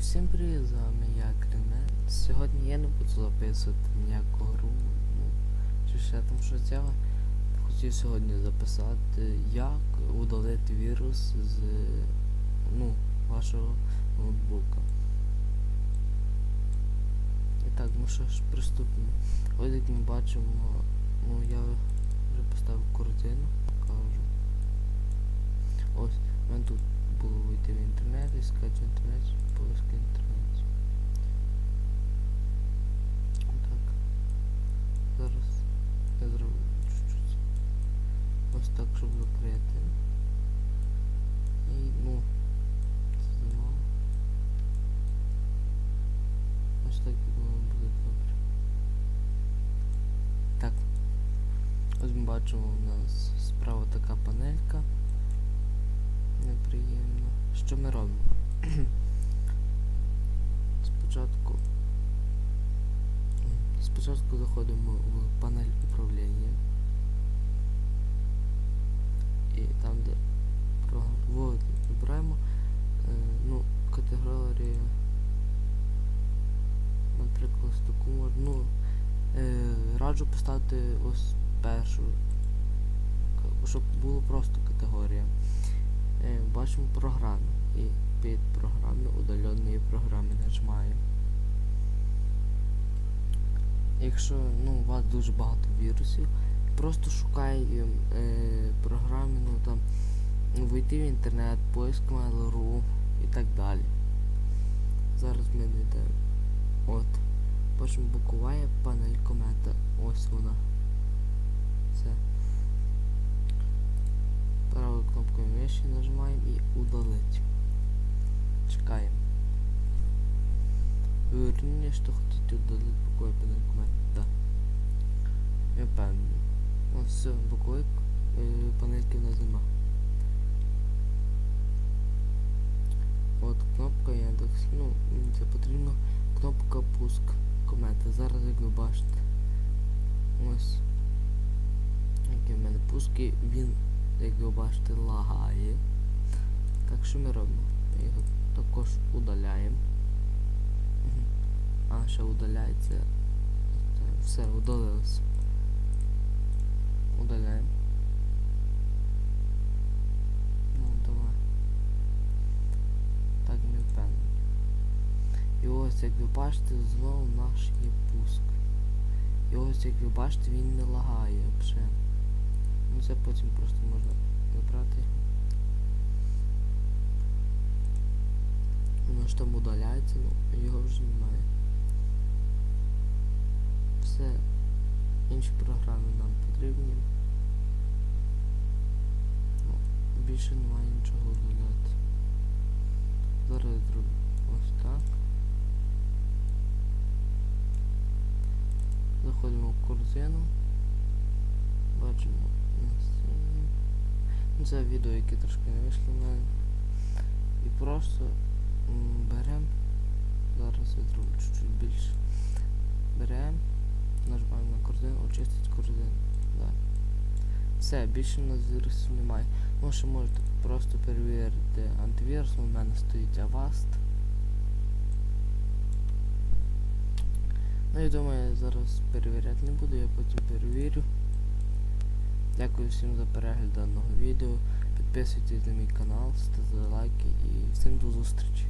всім привіт, з вами я Кремен. Сьогодні я не буду записувати ніяку гру, ну, чи ще там щось цього. Хотів сьогодні записати, як удалити вірус з ну, вашого ноутбука. І так, ну що ж, приступимо. Ось як ми бачимо, ну я так, щоб закрити. І ну. Знову. Ось так я думаю буде добре. Так. Ось ми бачимо у нас справа така панелька неприємно. Що ми робимо? Спочатку спочатку заходимо в панель управління раджу поставити ось першу, щоб було просто категорія. Е, бачимо програми і під програми удаленої програми нажимаємо. Якщо ну, у вас дуже багато вірусів, просто шукай е, програми, ну там вийти в інтернет, поиск Mail.ru і так далі. Бачимо букуває панель комета. Ось вона. Це правою кнопкою миші нажимаємо і удалить. Чекаємо. Вы уверены, что хотите удалить боковой панель комет? Да. Я впевнений. Ну все, бокової е, панельки в нас нема. От кнопка Яндекс. Ну, це потрібно. Кнопка пуск комети. Зараз як ви бачите. Ось. який в мене пуски, він як ви бачите, лагає. Так що ми робимо? Ми його також удаляємо. А, ще удаляється. Все, удалилось. Ось, як ви бачите, знову наш є пуск. І ось, як ви бачите, він не лагає взагалі. Ну це потім просто можна забрати. Воно ж там удаляється, ну його вже немає. Все. Інші програми нам потрібні. Ну, більше немає нічого удаляти. Зараз я зроблю ось так. Заходимо. Бачимо Це відео, яке трошки не вийшло в мене. І просто беремо. Зараз я зроблю чуть-чуть більше. Беремо, нажимаємо на корзину, очистить корзину. Да. Все, більше у нас вірусів немає. Ще можете просто перевірити антивірус, у мене стоїть Avast. Ну я думаю, я зараз перевіряти не буду, я потім перевірю. Дякую всім за перегляд даного відео. Підписуйтесь на мій канал, ставте лайки і всім до зустрічі.